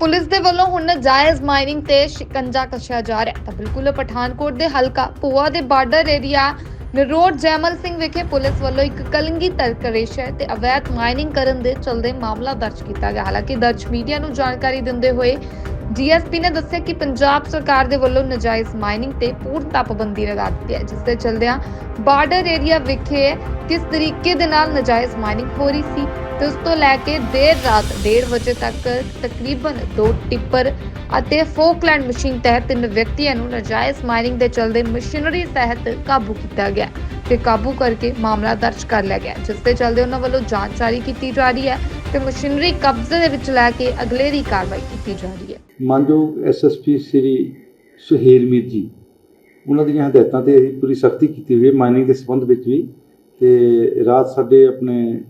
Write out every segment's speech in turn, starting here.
Police ਦੇ ਵੱਲੋਂ ਹੁਣ ਨਾਜਾਇਜ਼ ਮਾਈਨਿੰਗ ਤੇ ਸ਼ਿਕੰਜਾ ਕੱਸਿਆ ਜਾ ਰਿਹਾ ਹੈ। ਤਾਂ ਬਿਲਕੁਲ ਪਠਾਨਕੋਟ ਦੇ ਹਲਕਾ ਪੂਆ ਦੇ ਬਾਰਡਰ ਏਰੀਆ ਨਰੋਡ ਜੈਮਲ ਸਿੰਘ ਵਿਖੇ ਪੁਲਿਸ ਵੱਲੋਂ ਇੱਕ ਕਲੰਗੀ ਤਰਕਰੇਸ਼ਰ ਤੇ ਅਵੈਧ ਮਾਈਨਿੰਗ ਕਰਨ ਦੇ ਚਲਦੇ ਮਾਮਲਾ ਦਰਜ ਕੀਤਾ ਗਿਆ। ਹਾਲਾਂਕਿ ਦਰਜ ਮੀਡੀਆ ਨੂੰ ਜਾਣਕਾਰੀ ਦਿੰਦੇ ਹੋਏ ਡੀਐਸਪੀ ਨੇ ਦੱਸਿਆ ਕਿ ਪੰਜਾਬ ਸਰਕਾਰ ਦੇ ਵੱਲੋਂ ਨਾਜਾਇਜ਼ ਮਾਈਨਿੰਗ ਤੇ ਪੂਰਤਾ ਪਾਬੰਦੀ ਲਗਾ ਦਿੱਤੀ ਹੈ। ਜਿਸ ਦੇ ਚਲਦਿਆਂ ਬਾਰਡਰ ਏਰੀਆ ਵਿਖੇ ਕਿਸ ਤਰੀਕੇ ਦੇ ਨਾਲ ਨਾਜਾਇਜ਼ ਮਾਈਨਿੰਗ ਹੋ ਰਹੀ ਸੀ ਤੇ ਉਸ ਤੋਂ ਲੈ ਕੇ ਦੇਰ ਰਾਤ 1:30 ਵਜੇ ਤੱਕ ਤਕਰੀਬਨ ਦੋ ਟਿੱਪਰ ਅਤੇ ਫੋਕਲੈਂਡ ਮਸ਼ੀਨ ਤਹਿਤ ਤਿੰਨ ਵਿਅਕਤੀਆਂ ਨੂੰ ਨਾਜਾਇਜ਼ ਮਾਈਨਿੰਗ ਦੇ ਚਲਦੇ ਮਸ਼ੀਨਰੀ ਤਹਿਤ ਕਾਬੂ ਕੀਤਾ ਗਿਆ ਤੇ ਕਾਬੂ ਕਰਕੇ ਮਾਮਲਾ ਦਰਜ ਕਰ ਲਿਆ ਗਿਆ, ਜਿਸ ਦੇ ਚਲਦੇ ਉਹਨਾਂ ਵੱਲੋਂ ਜਾਂਚ ਜਾਰੀ ਕੀਤੀ ਜਾ ਰਹੀ ਹੈ ਤੇ ਮਸ਼ੀਨਰੀ ਕਬਜ਼ੇ ਦੇ ਵਿੱਚ ਲੈ ਕੇ ਅਗਲੇਰੀ ਕਾਰਵਾਈ ਕੀਤੀ ਜਾ ਰਹੀ ਹੈ। ਮਾਨਯੋਗ ਐਸਐਸਪੀ ਸ੍ਰੀ ਸੁਹੇਲ ਮੀਰ ਜੀ, ਉਹਨਾਂ ਦੀਆਂ ਹਦਾਇਤਾਂ ਤੇ ਅਸੀਂ ਪੂਰੀ ਸਖਤੀ ਕੀਤੀ ਹੋਈ ਹੈ, ਮਾਈਨਿੰਗ ਦੇ ਸੰਬੰਧ ਵਿੱਚ ਵੀ ਤੇ ਰਾਤ ਸਾਡੇ ਆਪਣੇ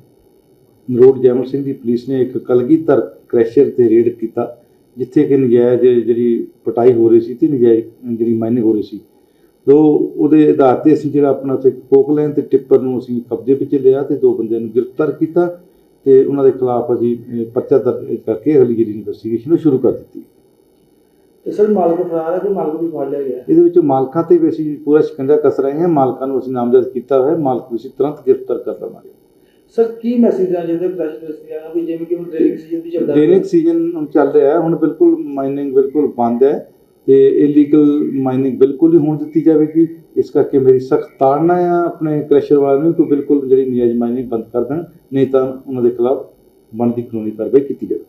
ਨਰੋਡ ਜੈਮਲ ਸਿੰਘ ਦੀ ਪੁਲਿਸ ਨੇ ਇੱਕ ਕਲਗੀਧਰ ਕ੍ਰੈਸ਼ਰ ਤੇ ਰੇਡ ਕੀਤਾ, ਜਿੱਥੇ ਕਿ ਨਜਾਇਜ਼ ਜਿਹੜੀ ਪਟਾਈ ਹੋ ਰਹੀ ਸੀ ਤੇ ਨਜਾਇਜ਼ ਜਿਹੜੀ ਮਾਈਨਿੰਗ ਹੋ ਰਹੀ ਸੀ। ਤੋ ਉਹਦੇ ਆਧਾਰ ਤੇ ਅਸੀਂ ਜਿਹੜਾ ਆਪਣਾ ਉੱਥੇ ਕੋਕਲੈਨ ਤੇ ਟਿੱਪਰ ਨੂੰ ਅਸੀਂ ਕਬਜ਼ੇ ਵਿੱਚ ਲਿਆ ਤੇ ਦੋ ਬੰਦਿਆਂ ਨੂੰ ਗ੍ਰਿਫਤਾਰ ਕੀਤਾ ਤੇ ਉਹਨਾਂ ਦੇ ਖਿਲਾਫ ਅਸੀਂ ਪਰਚਾ ਦਰਜ ਕਰਕੇ ਅਗਲੀ ਜਿਹੜੀ ਇਨਵੈਸਟੀਗੇਸ਼ਨ ਉਹ ਸ਼ੁਰੂ ਕਰ ਦਿੱਤੀ। ਤੇ ਸਰ ਮਾਲਕ ਫਰਾਰ ਹੈ ਕਿ ਮਾਲਕ ਵੀ ਫੜ ਲਿਆ ਗਿਆ? ਇਹਦੇ ਵਿੱਚ ਮਾਲਕਾਂ ਤੇ ਵੀ ਅਸੀਂ ਪੂਰਾ ਸ਼ਿਕੰਜਾ ਕਸ ਰਹੇ ਹਾਂ। ਮਾਲਕਾਂ ਨੂੰ ਅਸੀਂ ਨਾਮਜ਼ਦ ਕੀਤਾ ਹੋਇਆ। ਮਾਲਕ ਨੂੰ ਅਸੀਂ ਤੁਰੰਤ ਗ੍ਰਿਫਤਾਰ ਕਰ ਲਵਾਂਗੇ। ਸਰ ਕੀ ਮੈਸੇਜ ਆ ਜਿਹਦੇ ਕ੍ਰੈਸ਼ ਇੰਡਸਟਰੀ ਆ ਵੀ ਜਿਵੇਂ ਕਿ ਹੁਣ ਡ੍ਰਿਲਿੰਗ ਸੀਜ਼ਨ ਵੀ ਚੱਲਦਾ ਡੇਨਿਕ ਸੀਜ਼ਨ ਹੁਣ ਚੱਲ ਰਿਹਾ ਹੈ। ਹੁਣ ਬਿਲਕੁਲ ਮਾਈਨਿੰਗ ਬਿਲਕੁਲ ਬੰਦ ਹੈ ਤੇ ਇਲੀਗਲ ਮਾਈਨਿੰਗ ਬਿਲਕੁਲ ਹੀ ਹੋਣ ਦਿੱਤੀ ਜਾਵੇਗੀ। ਇਸ ਕਰਕੇ ਮੇਰੀ ਸਖਤ ਤਾੜਨਾ ਹੈ ਆਪਣੇ ਕ੍ਰੈਸ਼ਰ ਵਾਲਿਆਂ ਨੂੰ ਕਿ ਬਿਲਕੁਲ ਜਿਹੜੀ ਨਜਾਇਜ਼ ਮਾਈਨਿੰਗ ਬੰਦ ਕਰ ਦੇਣ। ਨਹੀਂ ਤਾਂ ਉਹਨਾਂ ਦੇ ਖਿਲਾਫ ਬਣਦੀ ਕਾਨੂੰਨੀ ਕਾਰਵਾਈ ਕੀਤੀ ਜਾਵੇ।